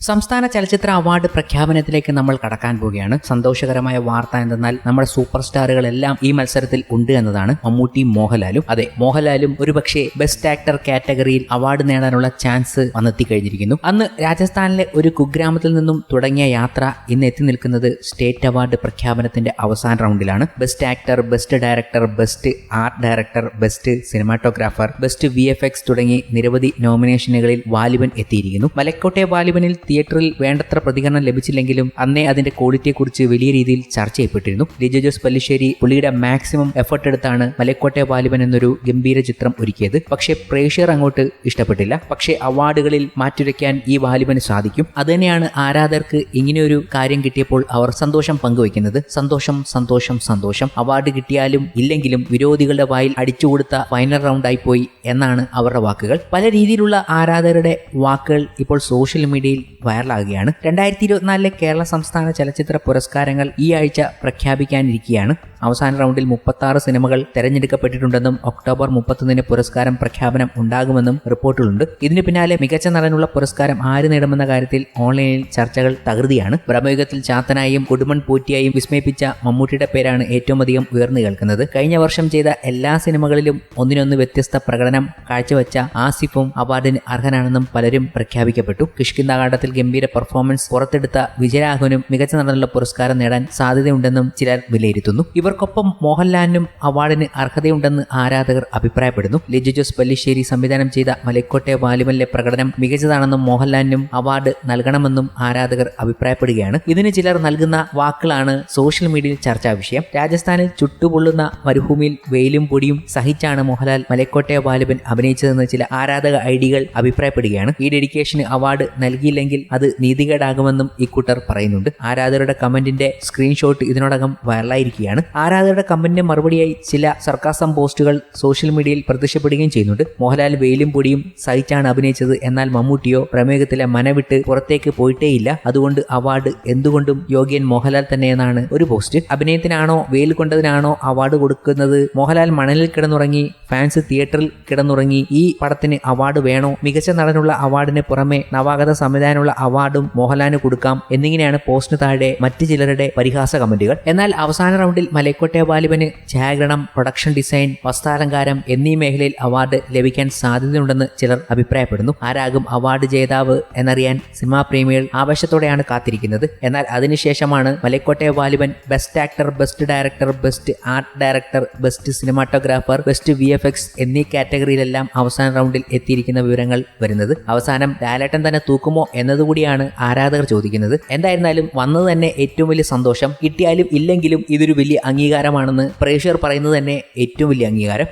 സംസ്ഥാന ചലച്ചിത്ര അവാർഡ് പ്രഖ്യാപനത്തിലേക്ക് നമ്മൾ കടക്കാൻ പോവുകയാണ്. സന്തോഷകരമായ വാർത്ത എന്തെന്നാൽ നമ്മുടെ സൂപ്പർ സ്റ്റാറുകളെല്ലാം ഈ മത്സരത്തിൽ ഉണ്ട് എന്നതാണ് മമ്മൂട്ടി മോഹൻലാലും. അതെ മോഹൻലാലും ഒരുപക്ഷെ ബെസ്റ്റ് ആക്ടർ കാറ്റഗറിയിൽ അവാർഡ് നേടാനുള്ള ചാൻസ് വന്നെത്തി കഴിഞ്ഞിരിക്കുന്നു. അന്ന് രാജസ്ഥാനിലെ ഒരു കുഗ്രാമത്തിൽ നിന്നും തുടങ്ങിയ യാത്ര ഇന്ന് എത്തി നിൽക്കുന്നത് സ്റ്റേറ്റ് അവാർഡ് പ്രഖ്യാപനത്തിന്റെ അവസാന റൗണ്ടിലാണ്. Best actor best director best art director best cinematographer best V തുടങ്ങി നിരവധി നോമിനേഷനുകളിൽ വാലിബൻ എത്തിയിരിക്കുന്നു. മലക്കോട്ടെ വാലിബനിൽ തിയേറ്ററിൽ വേണ്ടത്ര പ്രതികരണം ലഭിച്ചില്ലെങ്കിലും അന്നേ അതിന്റെ ക്വാളിറ്റിയെക്കുറിച്ച് വലിയ രീതിയിൽ ചർച്ച ചെയ്യപ്പെട്ടിരുന്നു. ലിജോ ജോസ് പല്ലിശ്ശേരി പുള്ളിയുടെ മാക്സിമം എഫർട്ട് എടുത്താണ് മലക്കോട്ടെ വാലിബൻ എന്നൊരു ഗംഭീര ചിത്രം ഒരുക്കിയത്. പക്ഷേ പ്രേക്ഷകർ അങ്ങോട്ട് ഇഷ്ടപ്പെട്ടില്ല. പക്ഷേ അവാർഡുകളിൽ മാറ്റുരയ്ക്കാൻ ഈ വാലിബന് സാധിക്കും. അതുതന്നെയാണ് ആരാധകർക്ക് ഇങ്ങനെയൊരു കാര്യം കിട്ടിയപ്പോൾ അവർ സന്തോഷം പങ്കുവയ്ക്കുന്നത്. സന്തോഷം സന്തോഷം സന്തോഷം. അവാർഡ് കിട്ടിയാലും ഇല്ലെങ്കിലും വിരോധികളുടെ വായിൽ അടിച്ചുകൊടുത്ത ഫൈനൽ റൗണ്ടായി പോയി എന്നാണ് അവരുടെ വാക്കുകൾ. പല രീതിയിലുള്ള ആരാധകരുടെ വാക്കുകൾ ഇപ്പോൾ സോഷ്യൽ മീഡിയയിൽ വൈറലാകുകയാണ്. രണ്ടായിരത്തി ഇരുപത്തിനാലിലെ കേരള സംസ്ഥാന ചലച്ചിത്ര പുരസ്കാരങ്ങൾ ഈ ആഴ്ച പ്രഖ്യാപിക്കാനിരിക്കുകയാണ്. അവസാന റൗണ്ടിൽ മുപ്പത്താറ് സിനിമകൾ തെരഞ്ഞെടുക്കപ്പെട്ടിട്ടുണ്ടെന്നും ഒക്ടോബർ മുപ്പത്തൊന്നിന് പുരസ്കാരം പ്രഖ്യാപനം ഉണ്ടാകുമെന്നും റിപ്പോർട്ടുകളുണ്ട് ഇതിനു പിന്നാലെ മികച്ച നടനുള്ള പുരസ്കാരം ആര് നേടുമെന്ന കാര്യത്തിൽ ഓൺലൈനിൽ ചർച്ചകൾ തകൃതിയാണ്. ബ്രഹ്മയുഗത്തിൽ ചാത്തനായും കൊടുമൺ പൂറ്റിയായും വിസ്മയിപ്പിച്ച മമ്മൂട്ടിയുടെ പേരാണ് ഏറ്റവും അധികം ഉയർന്നു കേൾക്കുന്നത്. കഴിഞ്ഞ വർഷം ചെയ്ത എല്ലാ സിനിമകളിലും ഒന്നിനൊന്ന് വ്യത്യസ്ത പ്രകടനം കാഴ്ചവെച്ച ആസിഫും അവാർഡിന് അർഹനാണെന്നും പലരും പ്രഖ്യാപിക്കപ്പെട്ടു. കിഷ്കിന്താകാട്ടത്തിൽ ഗംഭീര പെർഫോമൻസ് പുറത്തെടുത്ത വിജയരാഘവനും മികച്ച നടനുള്ള പുരസ്കാരം നേടാൻ സാധ്യതയുണ്ടെന്നും ചിലർ വിലയിരുത്തുന്നു. ഇവർക്കൊപ്പം മോഹൻലാലിനും അവാർഡിന് അർഹതയുണ്ടെന്ന് ആരാധകർ അഭിപ്രായപ്പെടുന്നു. ലിജു ജോസ് പല്ലിശ്ശേരി സംവിധാനം ചെയ്ത മലക്കോട്ടെ വാലുമലിലെ പ്രകടനം മികച്ചതാണെന്നും മോഹൻലാലിനും അവാർഡ് നൽകണമെന്നും ആരാധകർ അഭിപ്രായപ്പെടുകയാണ്. ഇതിന് ചിലർ നൽകുന്ന വാക്കുകളാണ് സോഷ്യൽ മീഡിയയിൽ ചർച്ചാ വിഷയം. രാജസ്ഥാനിൽ ചുട്ടുപൊള്ളുന്ന മരുഭൂമിയിൽ വെയിലും പൊടിയും സഹിച്ചാണ് മോഹൻലാൽ മലക്കോട്ടെ വാലുബൻ അഭിനയിച്ചതെന്ന് ചില ആരാധക ഐഡികൾ അഭിപ്രായപ്പെടുകയാണ്. ഈ ഡെഡിക്കേഷന് അവാർഡ് നൽകിയില്ലെങ്കിൽ അത് നീതികേടാകുമെന്നും ഇക്കൂട്ടർ പറയുന്നുണ്ട്. ആരാധകരുടെ കമന്റിന്റെ സ്ക്രീൻഷോട്ട് ഇതിനോടകം വൈറലായിരിക്കുകയാണ്. ആരാധകരുടെ കമന്റിന് മറുപടിയായി ചില സർക്കാസം പോസ്റ്റുകൾ സോഷ്യൽ മീഡിയയിൽ പ്രത്യക്ഷപ്പെടുകയും ചെയ്യുന്നുണ്ട്. മോഹൻലാൽ വെയിലും പൊടിയും സഹിച്ചാണ് അഭിനയിച്ചത്. എന്നാൽ മമ്മൂട്ടിയോ പ്രമേഹത്തിലെ മനവിട്ട് പുറത്തേക്ക് പോയിട്ടേയില്ല. അതുകൊണ്ട് അവാർഡ് എന്തുകൊണ്ടും യോഗ്യൻ മോഹൻലാൽ തന്നെയെന്നാണ് ഒരു പോസ്റ്റ്. അഭിനയത്തിനാണോ വെയിൽ കൊണ്ടതിനാണോ അവാർഡ് കൊടുക്കുന്നത്? മോഹൻലാൽ മണലിൽ കിടന്നുറങ്ങി ഫാൻസ് തിയേറ്ററിൽ കിടന്നുറങ്ങി ഈ പടത്തിന് അവാർഡ് വേണോ? മികച്ച നടനുള്ള അവാർഡിന് പുറമെ നവാഗത സംവിധാനമുള്ള അവാർഡും മോഹൻലാലിന് കൊടുക്കാം എന്നിങ്ങനെയാണ് പോസ്റ്റിന് താഴെ മറ്റു ചിലരുടെ പരിഹാസ കമന്റുകൾ. എന്നാൽ അവസാന റൗണ്ടിൽ മലക്കോട്ടെ ബാലിബന് ഛായാഗ്രഹണം പ്രൊഡക്ഷൻ ഡിസൈൻ വസ്ത്രാലങ്കാരം എന്നീ മേഖലയിൽ അവാർഡ് ലഭിക്കാൻ സാധ്യതയുണ്ടെന്ന് ചിലർ അഭിപ്രായപ്പെടുന്നു. ആരാകും അവാർഡ് ജേതാവ് എന്നറിയാൻ സിനിമാ പ്രേമികൾ ആവേശത്തോടെയാണ് കാത്തിരിക്കുന്നത്. എന്നാൽ അതിനുശേഷമാണ് Malaikottai Vaaliban best actor best director best art director best cinematographer best V F X എന്നീ കാറ്റഗറിയിലെല്ലാം അവസാന റൗണ്ടിൽ എത്തിയിരിക്കുന്ന വിവരങ്ങൾ വരുന്നത്. അവസാനം ലാലേട്ടൻ തന്നെ തൂക്കുമോ എന്നതുകൂടിയാണ് ആരാധകർ ചോദിക്കുന്നത്. എന്തായിരുന്നാലും വന്നത് തന്നെ ഏറ്റവും വലിയ സന്തോഷം. കിട്ടിയാലും ഇല്ലെങ്കിലും ഇതൊരു വലിയ അംഗീകാരമാണെന്ന് പ്രേക്ഷകർ പറയുന്നത് തന്നെ ഏറ്റവും വലിയ അംഗീകാരം.